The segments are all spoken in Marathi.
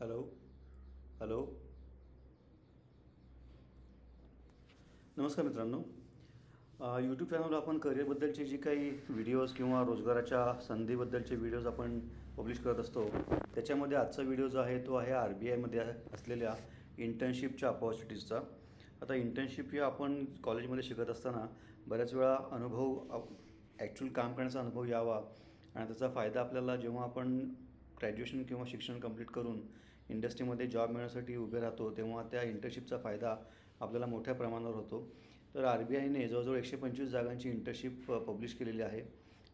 हॅलो. हॅलो. नमस्कार मित्रांनो. यूट्यूब चॅनलवर आपण करिअरबद्दलचे जी काही व्हिडिओज किंवा रोजगाराच्या संधीबद्दलचे व्हिडिओज आपण पब्लिश करत असतो त्याच्यामध्ये आजचा व्हिडिओ जो आहे तो आहे आर बी आयमध्ये असलेल्या इंटर्नशिपच्या अपॉर्च्युनिटीजचा आता इंटर्नशिप या आपण कॉलेजमध्ये शिकत असताना बऱ्याच वेळा अनुभव ॲक्च्युअल काम करण्याचा अनुभव यावा. आणि त्याचा फायदा आपल्याला जेव्हा आपण ग्रॅज्युएशन किंवा शिक्षण कंप्लीट करून इंडस्ट्रीमध्ये जॉब मिळण्यासाठी उभे राहतो तेव्हा त्या इंटर्नशिपचा फायदा आपल्याला मोठ्या प्रमाणावर होतो. तर आर बी आयने जवळजवळ एकशे पंचवीस जागांची इंटर्नशिप पब्लिश केलेली आहे.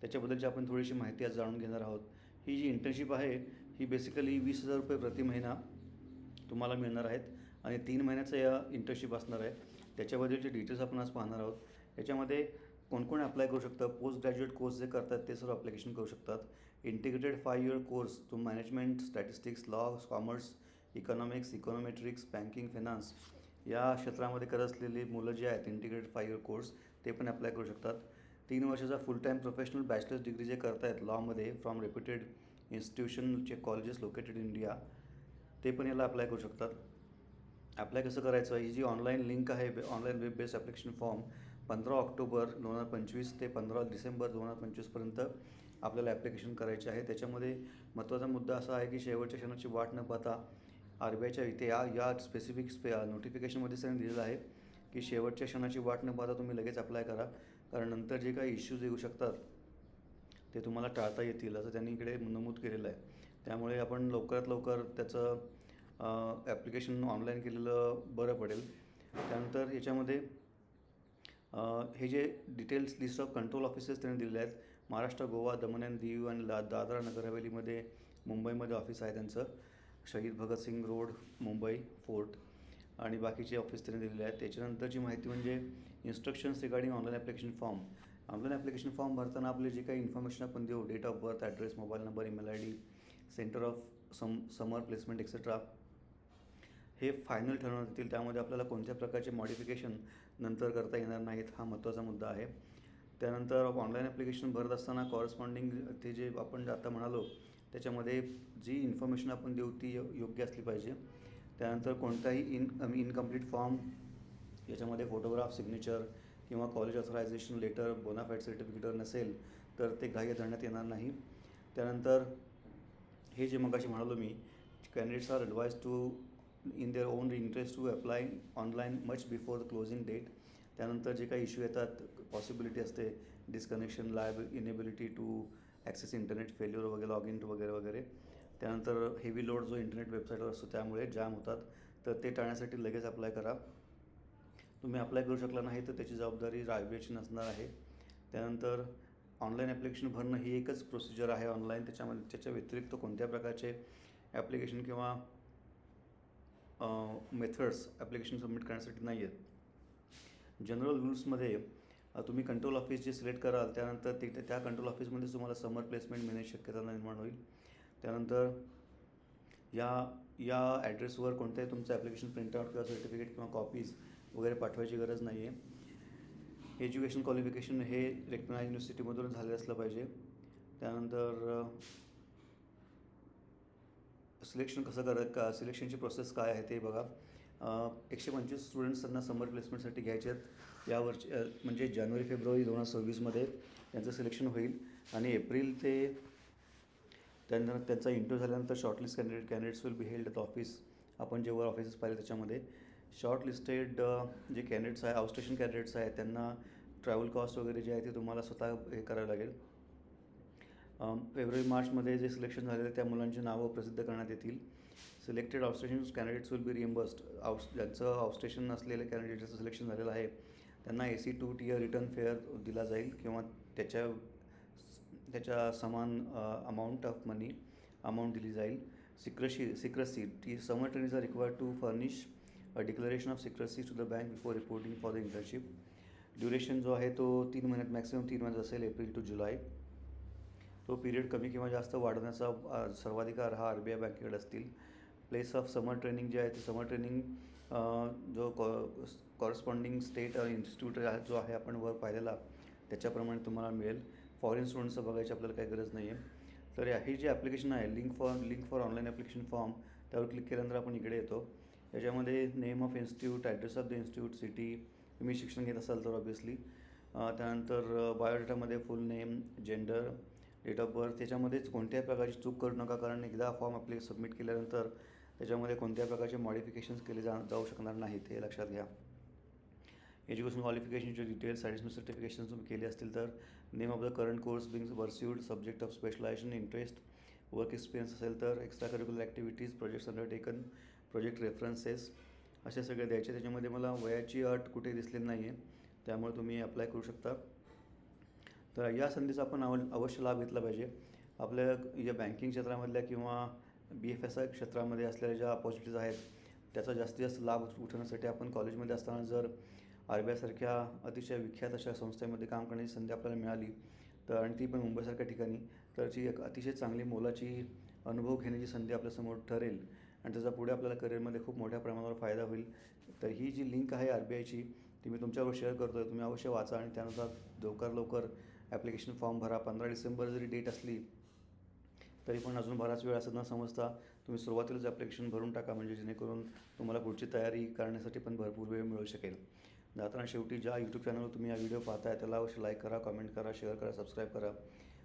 त्याच्याबद्दलची आपण थोडीशी माहिती आज जाणून घेणार आहोत. ही जी इंटर्नशिप आहे ही बेसिकली वीस हजार रुपये प्रति महिना तुम्हाला मिळणार आहेत आणि तीन महिन्याचं या इंटर्नशिप असणार आहे. त्याच्याबद्दलचे डिटेल्स आपण आज पाहणार आहोत. याच्यामध्ये कोण कोण अप्लाय करू शकतं? पोस्ट ग्रॅज्युएट कोर्स जे करतात ते सर्व अप्लिकेशन करू शकतात. इंटिग्रेटेड फाय इयर कोर्स तो management statistics law commerce economics econometrics banking finance या क्षेत्रामध्ये करत असलेली मुलं जी आहेत इंटिग्रेटेड फाय इयर कोर्स ते पण अप्लाय करू शकतात. तीन वर्षाचा full time professional bachelors degree जे करतायत लॉमध्ये फ्रॉम रेप्युटेड इन्स्टिट्यूशनचे कॉलेजेस लोकेटेड इंडिया ते पण याला अप्लाय करू शकतात. अप्लाय कसं करायचं? ही जी ऑनलाईन लिंक आहे online web based application form पंधरा ऑक्टोबर दोन हजार पंचवीस ते पंधरा डिसेंबर दोन हजार पंचवीसपर्यंत आपल्याला ॲप्लिकेशन करायचे आहे. त्याच्यामध्ये महत्त्वाचा मुद्दा असा आहे की शेवटच्या क्षणाची वाट न पाहता आर बी आयच्या इथे या या स्पेसिफिक स्पे नोटिफिकेशनमध्ये त्यांनी दिलेलं आहे की शेवटच्या क्षणाची वाट न पाहता तुम्ही लगेच अप्लाय करा. कारण नंतर जे काही इश्यूज येऊ शकतात ते तुम्हाला टाळता येतील असं त्यांनी इकडे नमूद केलेलं आहे. त्यामुळे आपण लवकरात लवकर त्याचं ॲप्लिकेशन ऑनलाईन केलेलं बरं पडेल. त्यानंतर याच्यामध्ये हे जे details list of control offices त्यांनी दिलेले आहेत महाराष्ट्र गोवा दमन अँड दीव आणि ला दादरा नगर हवेलीमध्ये मुंबईमध्ये ऑफिस आहे त्यांचं. शहीद भगतसिंग रोड मुंबई फोर्ट आणि बाकीचे ऑफिस त्यांनी दिलेले आहेत. त्याच्यानंतरची माहिती म्हणजे instructions regarding online application form online application form भरताना आपले जे काही इन्फॉर्मेशन आपण देऊ date of birth address mobile number email I D centre of some summer placement etcetera हे फायनल ठरवण्यात येतील त्यामध्ये आपल्याला कोणत्या प्रकारचे मॉडिफिकेशन नंतर करता येणार नाहीत हा महत्त्वाचा मुद्दा आहे. त्यानंतर ऑनलाईन ॲप्लिकेशन भरत असताना कॉरस्पॉन्डिंग ते जे आपण आता म्हणालो त्याच्यामध्ये जी इन्फॉर्मेशन आपण देऊ ती योग्य असली पाहिजे. त्यानंतर कोणताही इन इनकम्प्लीट फॉर्म याच्यामध्ये फोटोग्राफ सिग्नेचर किंवा college authorisation letter bonafide certificate नसेल तर ते ग्राह्य धरण्यात येणार नाही. त्यानंतर हे जे मगाशी म्हणालो मी candidates are advise to in their own interest to apply online much before the closing date त्यानंतर जे काही इश्यू येतात पॉसिबिलिटी असते disconnection लायब inability to access internet failure वगैरे लॉग इन वगैरे वगैरे. त्यानंतर हेवी लोड जो इंटरनेट वेबसाईटवर असतो त्यामुळे जाम होतात. तर ते टाळण्यासाठी लगेच अप्लाय करा. तुम्ही अप्लाय करू शकला नाही तर त्याची जबाबदारी रायबीची नसणार आहे. त्यानंतर ऑनलाईन ॲप्लिकेशन भरणं ही एकच प्रोसिजर आहे ऑनलाईन त्याच्यामध्ये त्याच्या व्यतिरिक्त कोणत्या प्रकारचे ॲप्लिकेशन किंवा मेथड्स ॲप्लिकेशन सबमिट करण्यासाठी नाही आहेत. जनरल रूल्समध्ये तुम्ही कंट्रोल ऑफिस जे सिलेक्ट कराल त्यानंतर ते त्या कंट्रोल ऑफिसमध्ये तुम्हाला समर प्लेसमेंट मिळण्याची शक्यता निर्माण होईल. त्यानंतर या या ॲड्रेसवर कोणत्याही तुमचं ॲप्लिकेशन प्रिंटआउट किंवा सर्टिफिकेट किंवा कॉपीज वगैरे पाठवायची गरज नाही आहे एज्युकेशन क्वालिफिकेशन हे रेकग्नाइज युनिव्हर्सिटीमधून झाले असलं पाहिजे. त्यानंतर सिलेक्शन कसं कर का सिलेक्शनची प्रोसेस काय आहे ते बघा. एकशे पंचवीस स्टुडंट्स त्यांना समर प्लेसमेंटसाठी घ्यायचे आहेत. यावरची म्हणजे जानेवारी फेब्रुवारी दोन हजार सव्वीसमध्ये त्यांचं सिलेक्शन होईल. आणि एप्रिल ते त्यांना त्यांचा इंटरव्ह्यू झाल्यानंतर shortlist candidate candidates will be held the office आपण जेव्हा ऑफिसेस पाहिले त्याच्यामध्ये. शॉर्टलिस्टेड जे कॅन्डिडेट्स आहे आउटस्टेशन कॅन्डिडेट्स आहेत त्यांना ट्रॅव्हल कॉस्ट वगैरे जे आहे ते तुम्हाला स्वतः हे करावं लागेल. फेब्रुवारी मार्चमध्ये जे सिलेक्शन झालेलं त्या मुलांची नावं प्रसिद्ध करण्यात येतील. Selected outstation candidates will be reimbursed out ज्यांचं आउटस्टेशन असलेल्या कॅन्डिडेटचं सिलेक्शन झालेलं आहे त्यांना A C two tier return fare दिला जाईल किंवा त्याच्या त्याच्या समान अमाऊंट ऑफ मनी अमाऊंट दिली जाईल. Secrecy secrecy the summer trainings are required to furnish a declaration of secrecy to the bank before reporting for the internship duration जो आहे तो तीन महिन्यात मॅक्सिमम तीन महिन्यात असेल एप्रिल टू जुलै. तो पिरियड कमी किंवा जास्त वाढवण्याचा सर्वाधिकार हा आर बी आय बँकेकडे असतील. प्लेस ऑफ समर ट्रेनिंग जे आहे ते समर ट्रेनिंग जो कॉ कॉरस्पॉन्डिंग स्टेट इन्स्टिट्यूट जो आहे आपण वर पाहिलेला त्याच्याप्रमाणे तुम्हाला मिळेल. फॉरेन स्टुडंट्सचं बघायची आपल्याला काही गरज नाही आहे तर हे जे ॲप्लिकेशन आहे link for link for online application form त्यावर क्लिक केल्यानंतर आपण इकडे येतो. याच्यामध्ये name of institute address of the institute city तुम्ही शिक्षण घेत असाल तर ऑब्वियसली त्यानंतर बायोडेटामध्ये full name gender date of birth त्याच्यामध्येच कोणत्याही प्रकारची चूक करू नका कारण एकदा फॉर्म आपले सबमिट केल्यानंतर त्याच्यामध्ये कोणत्याही प्रकारचे मॉडिफिकेशन्स केले जा जाऊ शकणार नाहीत हे लक्षात घ्या. एज्युकेशन क्वालिफिकेशनचे डिटेल्स ॲडिशनल सर्टिफिकेशन तुम्ही केले असतील तर name of the current course being pursued subject of specialisation interest work experience असेल तर extra curricular activities projects undertaken project references असे सगळे द्यायचे. त्याच्यामध्ये मला वयाची अट कुठे दिसलेली नाही आहे त्यामुळे तुम्ही अप्लाय करू शकता. तर या संधीचा आपण अव अवश्य लाभ घेतला पाहिजे. आपल्या या बँकिंग क्षेत्रामधल्या किंवा बी एफ एस आय क्षेत्रामध्ये असलेल्या ज्या अपॉर्च्युनिटीज आहेत त्याचा जास्तीत जास्त लाभ उठवण्यासाठी आपण कॉलेजमध्ये असताना जर आर बी आयसारख्या अतिशय विख्यात अशा संस्थेमध्ये काम करण्याची संधी आपल्याला मिळाली तर आणि ती पण मुंबईसारख्या ठिकाणी तर ती एक अतिशय चांगली मोलाची अनुभव घेण्याची संधी आपल्यासमोर ठरेल आणि त्याचा पुढे आपल्याला करिअरमध्ये खूप मोठ्या प्रमाणावर फायदा होईल. तर ही जी लिंक आहे आर बी आयची ती मी तुमच्यावर शेअर करतो आहे तुम्ही अवश्य वाचा आणि त्यानुसार लवकर लवकर ॲप्लिकेशन फॉर्म भरा. पंधरा डिसेंबर जरी डेट असली तरी पण अजून बराच वेळ असं न समजता तुम्ही सुरुवातीलाच ॲप्लिकेशन भरून टाका. म्हणजे जेणेकरून तुम्हाला पुढची तयारी करण्यासाठी पण भरपूर वेळ मिळू शकेल. जाताना शेवटी ज्या यूट्यूब चॅनलवर तुम्ही हा व्हिडिओ पाहताय त्याला अवश्य लाईक करा कमेंट करा शेअर करा सबस्क्राईब करा.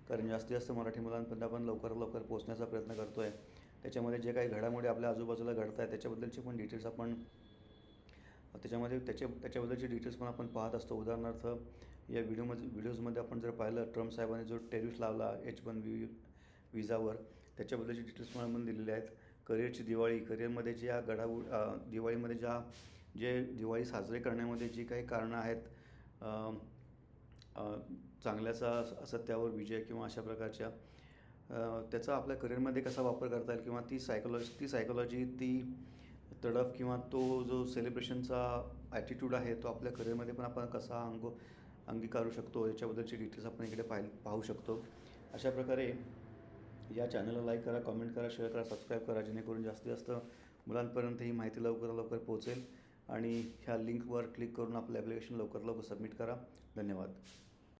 कारण जास्तीत जास्त मराठी मुलांपर्यंत आपण लवकर लवकर पोहोचण्याचा प्रयत्न करतो आहे त्याच्यामध्ये जे काही घडामोडी आपल्या आजूबाजूला घडत आहेत त्याच्याबद्दलचे पण डिटेल्स आपण त्याच्यामध्ये त्याच्या त्याच्याबद्दलचे डिटेल्स पण आपण पाहत असतो. उदाहरणार्थ या व्हिडिओमध्ये व्हिडिओजमध्ये आपण जर पाहिलं ट्रम्प साहेबांनी जो टेरिफ लावला एच वन वी विजावर त्याच्याबद्दलचे डिटेल्स पण म्हणून दिलेले आहेत. करिअरची दिवाळी करिअरमध्ये ज्या घडामोडी दिवाळीमध्ये ज्या जे दिवाळी साजरे करण्यामध्ये जी काही कारणं आहेत चांगल्याचा सत्यावर विजय किंवा अशा प्रकारच्या त्याचा आपल्या करिअरमध्ये कसा वापर करता येईल किंवा ती सायकोलॉजी ती सायकोलॉजी ती तडफ किंवा तो जो सेलिब्रेशनचा ॲटिट्यूड आहे तो आपल्या करिअरमध्ये पण आपण कसा अंगो अंगीकारू शकतो याच्याबद्दलची डिटेल्स आपण इकडे पाहि पाहू शकतो. अशा प्रकारे या चॅनलला लाईक करा कमेंट करा शेअर करा सबस्क्राईब करा जेणेकरून जास्तीत जास्त मुलांपर्यंत ही माहिती लवकरात लवकर पोहोचेल. आणि ह्या लिंकवर क्लिक करून आपलं ॲप्लिकेशन लवकरात लवकर सबमिट करा. धन्यवाद.